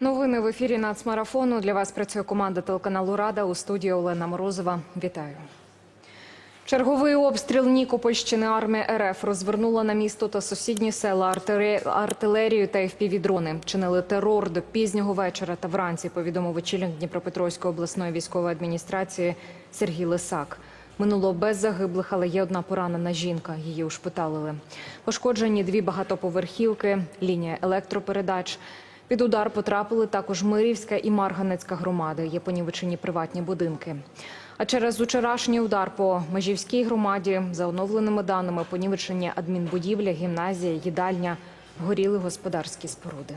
Новини в ефірі нацмарафону. Для вас працює команда телеканалу Рада у студії Олена Морозова. Вітаю. Черговий обстріл Нікопольщини армія РФ розвернула на місто та сусідні села артилерію та FPV-дрони. Чинили терор до пізнього вечора та вранці, повідомив очільник Дніпропетровської обласної військової адміністрації Сергій Лисак. Минуло без загиблих, але є одна поранена жінка. Її ушпиталили. Пошкоджені дві багатоповерхівки, лінія електропередач. Під удар потрапили також Мирівська і Марганецька громади. Є понівечені приватні будинки. А через вчорашній удар по Межівській громаді, за оновленими даними, понівечені адмінбудівля, гімназія, їдальня, горіли господарські споруди.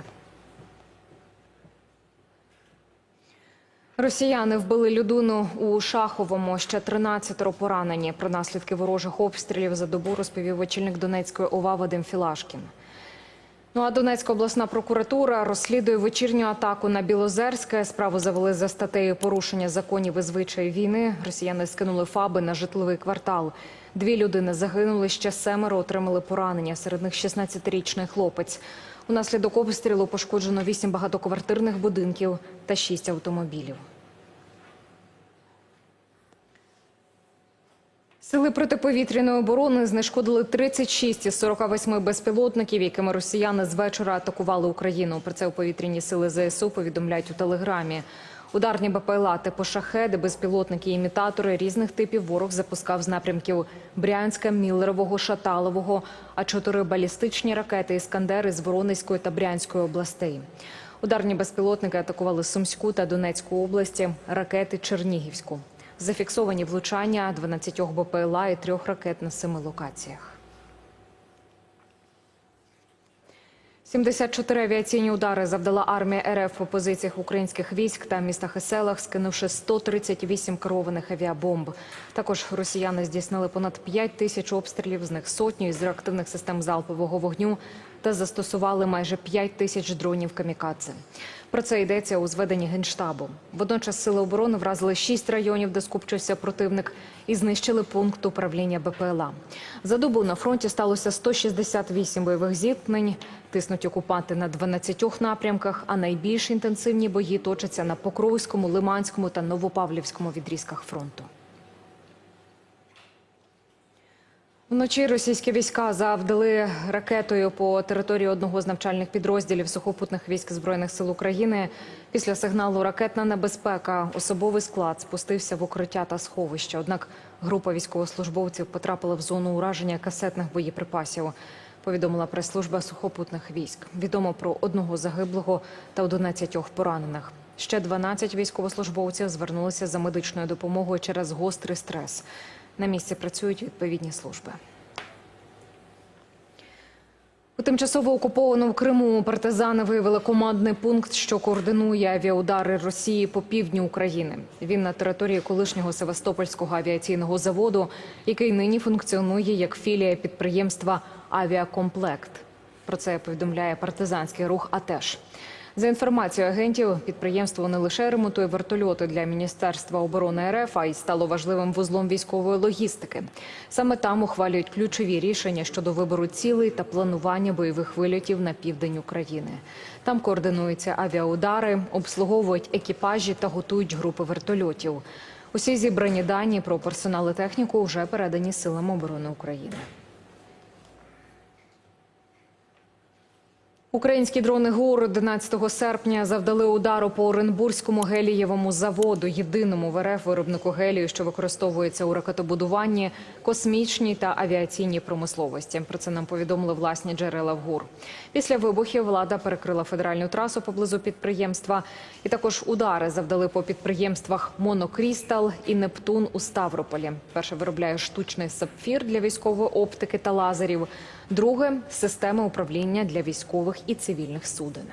Росіяни вбили людину у Шаховому. Ще 13 поранені. Про наслідки ворожих обстрілів за добу розповів очільник Донецької ОВА Вадим Філашкін. Ну а Донецька обласна прокуратура розслідує вечірню атаку на Білозерське. Справу завели за статтею порушення законів і звичаїв війни. Росіяни скинули фаби на житловий квартал. Дві людини загинули, ще семеро отримали поранення. Серед них 16-річний хлопець. Унаслідок обстрілу пошкоджено вісім багатоквартирних будинків та шість автомобілів. Сили протиповітряної оборони знешкодили 36 із 48 безпілотників, якими росіяни з вечора атакували Україну. Про це у повітряні сили ЗСУ повідомляють у телеграмі. Ударні БПЛА типу шахеди, безпілотники імітатори різних типів ворог запускав з напрямків Брянська, Міллерового, Шаталового, а чотири балістичні ракети «Іскандери» з Воронезької та Брянської областей. Ударні безпілотники атакували Сумську та Донецьку області, ракети Чернігівську. Зафіксовані влучання 12 БПЛА і трьох ракет на семи локаціях. 74 авіаційні удари завдала армія РФ по позиціях українських військ та містах і селах, скинувши 138 керованих авіабомб. Також росіяни здійснили понад 5 тисяч обстрілів, з них сотню із реактивних систем залпового вогню та застосували майже 5 тисяч дронів камікадзе. Про це йдеться у зведенні генштабу. Водночас сили оборони вразили 6 районів, де скупчився противник, і знищили пункт управління БПЛА. За добу на фронті сталося 168 бойових зіткнень. Тиснуть окупанти на 12 напрямках, а найбільш інтенсивні бої точаться на Покровському, Лиманському та Новопавлівському відрізках фронту. Вночі російські війська завдали ракетою по території одного з навчальних підрозділів сухопутних військ збройних сил України. Після сигналу ракетна небезпека особовий склад спустився в укриття та сховище. Однак група військовослужбовців потрапила в зону ураження касетних боєприпасів. Повідомила прес-служба сухопутних військ. Відомо про одного загиблого та 11 поранених. Ще 12 військовослужбовців звернулися за медичною допомогою через гострий стрес. На місці працюють відповідні служби. У тимчасово окупованому Криму партизани виявили командний пункт, що координує авіаудари Росії по півдню України. Він на території колишнього Севастопольського авіаційного заводу, який нині функціонує як філія підприємства Авіакомплект. Про це повідомляє партизанський рух АТЕШ. За інформацією агентів, підприємство не лише ремонтує вертольоти для Міністерства оборони РФ, а й стало важливим вузлом військової логістики. Саме там ухвалюють ключові рішення щодо вибору цілей та планування бойових вильотів на південь України. Там координуються авіаудари, обслуговують екіпажі та готують групи вертольотів. Усі зібрані дані про персонал і техніку вже передані силам оборони України. Українські дрони ГУР 11 серпня завдали удару по Оренбурзькому гелієвому заводу, єдиному в РФ виробнику гелію, що використовується у ракетобудуванні, космічній та авіаційній промисловості. Про це нам повідомили власні джерела в ГУР. Після вибухів влада перекрила федеральну трасу поблизу підприємства. І також удари завдали по підприємствах Монокрістал і Нептун у Ставрополі. Перше виробляє штучний сапфір для військової оптики та лазерів. Друге системи управління для військових і цивільних суден.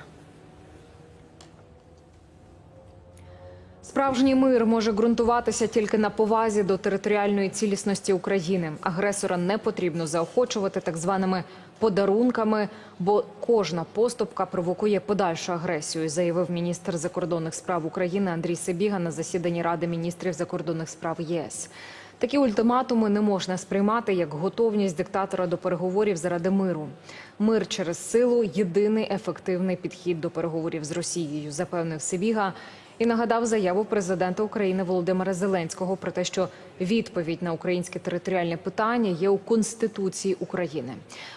Справжній мир може ґрунтуватися тільки на повазі до територіальної цілісності України. Агресора не потрібно заохочувати так званими подарунками, бо кожна поступка провокує подальшу агресію, заявив міністр закордонних справ України Андрій Сибіга на засіданні Ради міністрів закордонних справ ЄС. Такі ультиматуми не можна сприймати як готовність диктатора до переговорів заради миру. Мир через силу єдиний ефективний підхід до переговорів з Росією, запевнив Сибіга і нагадав заяву президента України Володимира Зеленського про те, що відповідь на українське територіальне питання є у Конституції України.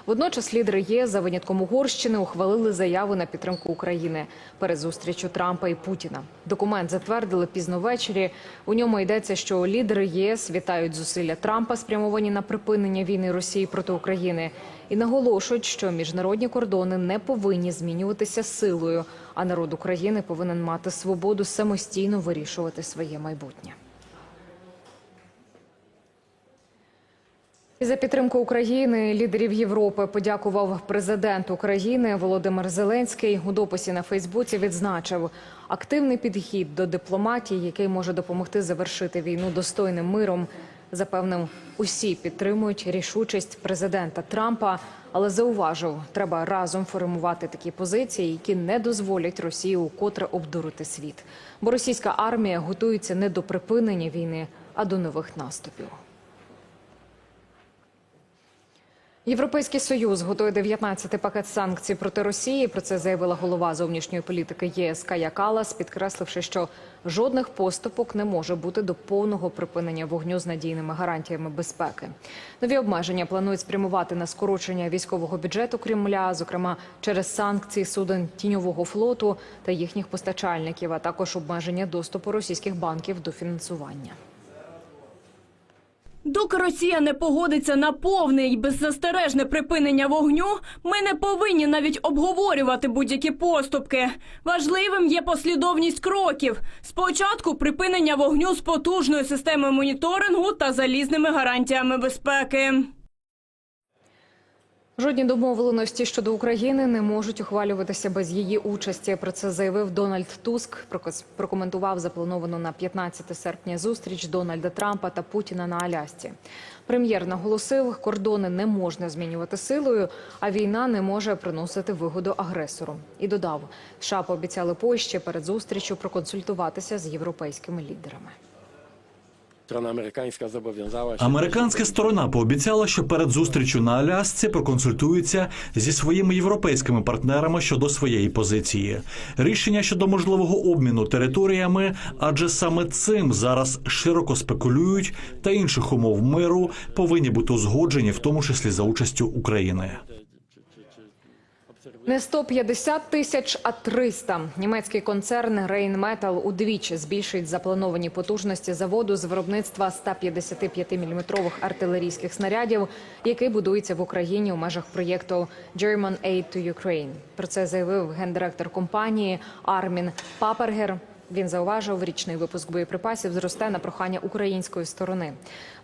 Водночас лідери ЄС за винятком Угорщини ухвалили заяву на підтримку України перед зустрічю Трампа і Путіна. Документ затвердили пізно ввечері. У ньому йдеться, що лідери ЄС вітають зусилля Трампа, спрямовані на припинення війни Росії проти України, і наголошують, що міжнародні кордони не повинні змінюватися силою, а народ України повинен мати свободу самостійно вирішувати своє майбутнє. І за підтримку України лідерів Європи подякував президент України Володимир Зеленський. У дописі на Фейсбуці відзначив активний підхід до дипломатії, який може допомогти завершити війну достойним миром. Запевнив, усі підтримують рішучість президента Трампа, але зауважив, треба разом формувати такі позиції, які не дозволять Росії укотре обдурити світ. Бо російська армія готується не до припинення війни, а до нових наступів. Європейський союз готує 19-й пакет санкцій проти Росії. Про це заявила голова зовнішньої політики ЄС Кая Калас, підкресливши, що жодних поступок не може бути до повного припинення вогню з надійними гарантіями безпеки. Нові обмеження планують спрямувати на скорочення військового бюджету Кремля, зокрема через санкції суден тіньового флоту та їхніх постачальників, а також обмеження доступу російських банків до фінансування. Доки Росія не погодиться на повне і беззастережне припинення вогню, ми не повинні навіть обговорювати будь-які поступки. Важливим є послідовність кроків. Спочатку припинення вогню з потужною системою моніторингу та залізними гарантіями безпеки. Жодні домовленості щодо України не можуть ухвалюватися без її участі. Про це заявив Дональд Туск. Прокоментував заплановану на 15 серпня зустріч Дональда Трампа та Путіна на Алясці. Прем'єр наголосив, кордони не можна змінювати силою, а війна не може приносити вигоду агресору. І додав, США пообіцяли Польщі перед зустрічю проконсультуватися з європейськими лідерами. Strona amerykańska zobowiązała się. Американська сторона пообіцяла, що перед зустрічю на Алясці проконсультується зі своїми європейськими партнерами щодо своєї позиції. Рішення щодо можливого обміну територіями, адже саме цим зараз широко спекулюють, та інших умов миру повинні бути узгоджені, в тому числі за участю України. Не 150 тисяч, а 300. Німецький концерн Rheinmetall удвічі збільшить заплановані потужності заводу з виробництва 155-мм артилерійських снарядів, який будується в Україні у межах проєкту German Aid to Ukraine. Про це заявив гендиректор компанії Армін Папергер. Він зауважив, річний випуск боєприпасів зросте на прохання української сторони.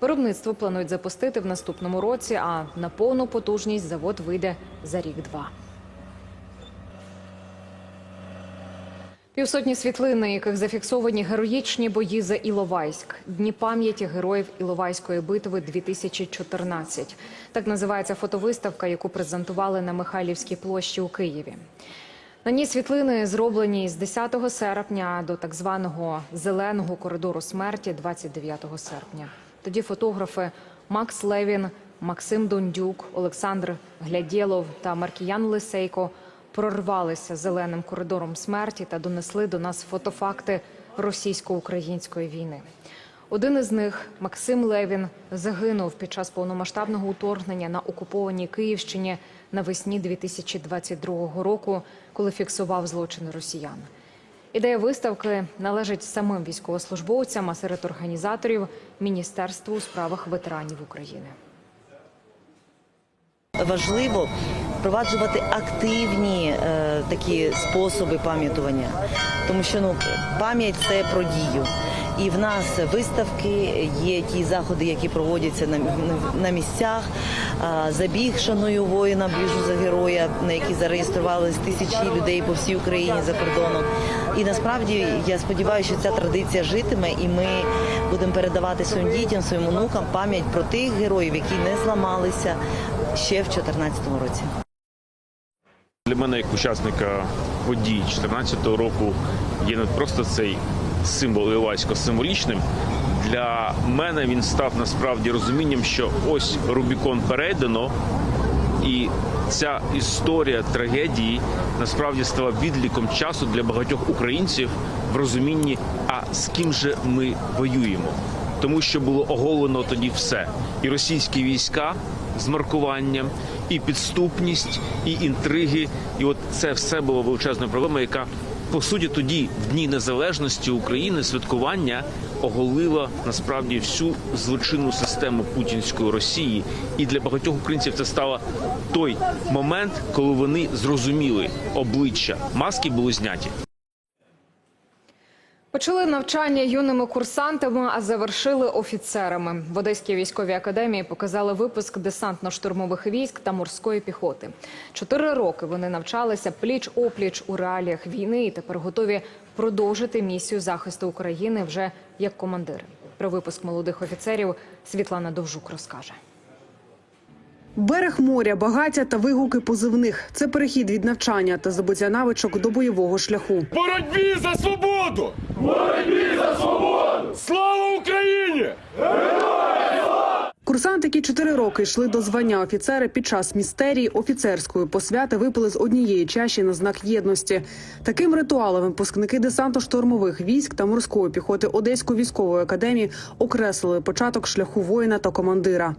Виробництво планують запустити в наступному році, а на повну потужність завод вийде за рік-два. Півсотні світлин, на яких зафіксовані героїчні бої за Іловайськ, дні пам'яті героїв Іловайської битви 2014. Так називається фотовиставка, яку презентували на Михайлівській площі у Києві. На ній світлини зроблені з 10 серпня до так званого зеленого коридору смерті 29 серпня. Тоді фотографи Макс Левін, Максим Дондюк, Олександр Глядєлов та Маркіян Лисейко прорвалися зеленим коридором смерті та донесли до нас фотофакти російсько-української війни. Один із них, Максим Левін, загинув під час повномасштабного вторгнення на окупованій Київщині навесні 2022 року, коли фіксував злочини росіян. Ідея виставки належить самим військовослужбовцям, а серед організаторів Міністерству у справах ветеранів України. Важливо впроваджувати активні е, такі способи пам'ятування, тому що ну пам'ять це про дію. І в нас виставки є ті заходи, які проводяться на, на місцях. Забіг шаную воїна, біжу за героя, на які зареєструвалися тисячі людей по всій Україні за кордоном. І насправді я сподіваюся, що ця традиція житиме, і ми будемо передавати своїм дітям, своїм онукам пам'ять про тих героїв, які не зламалися ще в 2014 році. Для мене, як учасника подій 2014 року, є не просто цей символ Іловайського символічним, для мене він став насправді розумінням, що ось Рубікон перейдено, і ця історія трагедії насправді стала відліком часу для багатьох українців в розумінні, а з ким же ми воюємо. Тому що було оголено тоді все: і російські війська з маркуванням, і підступність, і інтриги. І от це все було величезною проблемою, яка по суті тоді, в дні незалежності України, святкування оголила насправді всю злочинну систему путінської Росії. І для багатьох українців це стало той момент, коли вони зрозуміли обличчя маски були зняті. Почали навчання юними курсантами, а завершили офіцерами. В Одеській військовій академії показали випуск десантно-штурмових військ та морської піхоти. Чотири роки вони навчалися пліч-опліч у реаліях війни і тепер готові продовжити місію захисту України вже як командири. Про випуск молодих офіцерів Світлана Довжук розкаже. Берег моря, багаття та вигуки позивних це перехід від навчання та здобуття навичок до бойового шляху. Боротьбі за свободу! Боротьбі за свободу! Слава Україні! Курсанти, які чотири роки йшли до звання офіцери під час містерії офіцерської посвяти випили з однієї чаші на знак єдності. Таким ритуалом випускники десантно-штурмових військ та морської піхоти Одеської військової академії окреслили початок шляху воїна та командира.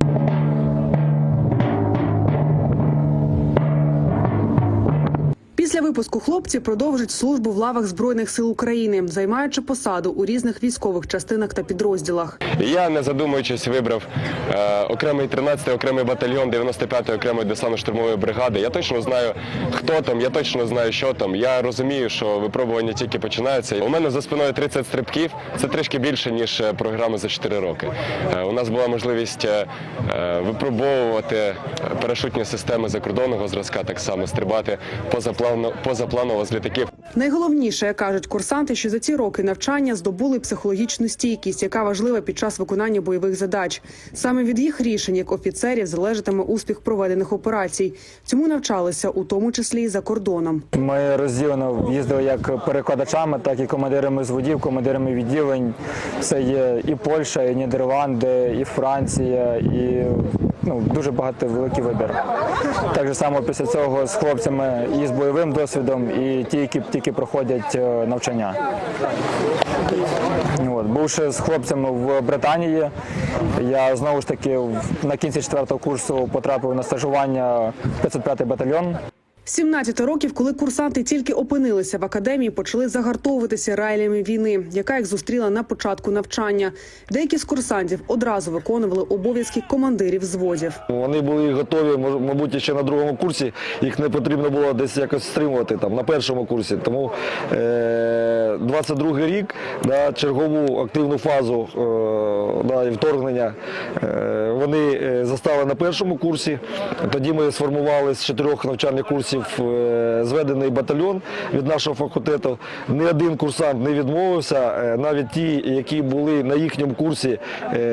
Після випуску хлопці продовжать службу в лавах збройних сил України, займаючи посаду у різних військових частинах та підрозділах. Я, не задумуючись, вибрав е, окремий 13-й окремий батальйон 95-ї окремої десантно-штурмової бригади. Я точно знаю, хто там, я точно знаю, що там. Я розумію, що випробування тільки починаються. У мене за спиною 30 стрибків. Це трішки більше, ніж е, програми за 4 роки. Е, у нас була можливість е, е, випробовувати парашутні системи закордонного зразка, так само стрибати поза позаплавно, позапланово з літаків. Найголовніше, кажуть курсанти, що за ці роки навчання здобули психологічну стійкість, яка важлива під час виконання бойових задач. Саме від їх рішень, як офіцерів, залежатиме успіх проведених операцій. Цьому навчалися у тому числі і за кордоном. Ми розділено їздили як перекладачами, так і командирами зводів, командирами відділень. Це є і Польща, і Нідерланди, і Франція, і ну, дуже багато великий вибір. Так само після цього з хлопцями і з бойовим досвідом, і ті, які тільки проходять е, навчання. От, бувши з хлопцями в Британії, я знову ж таки на кінці четвертого курсу потрапив на стажування в 505-й батальйон. 17 років, коли курсанти тільки опинилися в академії, почали загартовуватися реаліями війни, яка їх зустріла на початку навчання. Деякі з курсантів одразу виконували обов'язки командирів зводів. Вони були готові, мабуть, ще на другому курсі. Їх не потрібно було десь якось стримувати там на першому курсі. Тому е, 22 рік, да, чергову активну фазу е, да, і вторгнення е, вони е, застали на першому курсі. Тоді ми сформували з чотирьох навчальних курсів е, зведений батальйон від нашого факультету. Ні один курсант не відмовився. Е, навіть ті, які були на їхньому курсі,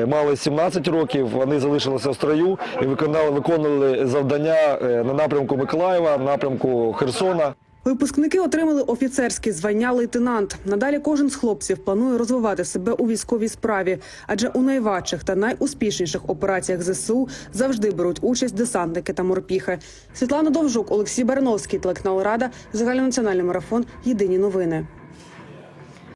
мали 17 років, вони залишилися в строю і виконали, виконували завдання на напрямку Миколаєва, напрямку Херсона. Випускники отримали офіцерські звання лейтенант. Надалі кожен з хлопців планує розвивати себе у військовій справі, адже у найважчих та найуспішніших операціях ЗСУ завжди беруть участь десантники та морпіхи. Світлана Довжук, Олексій Барановський, телеканал Рада, загальнонаціональний марафон. Єдині новини.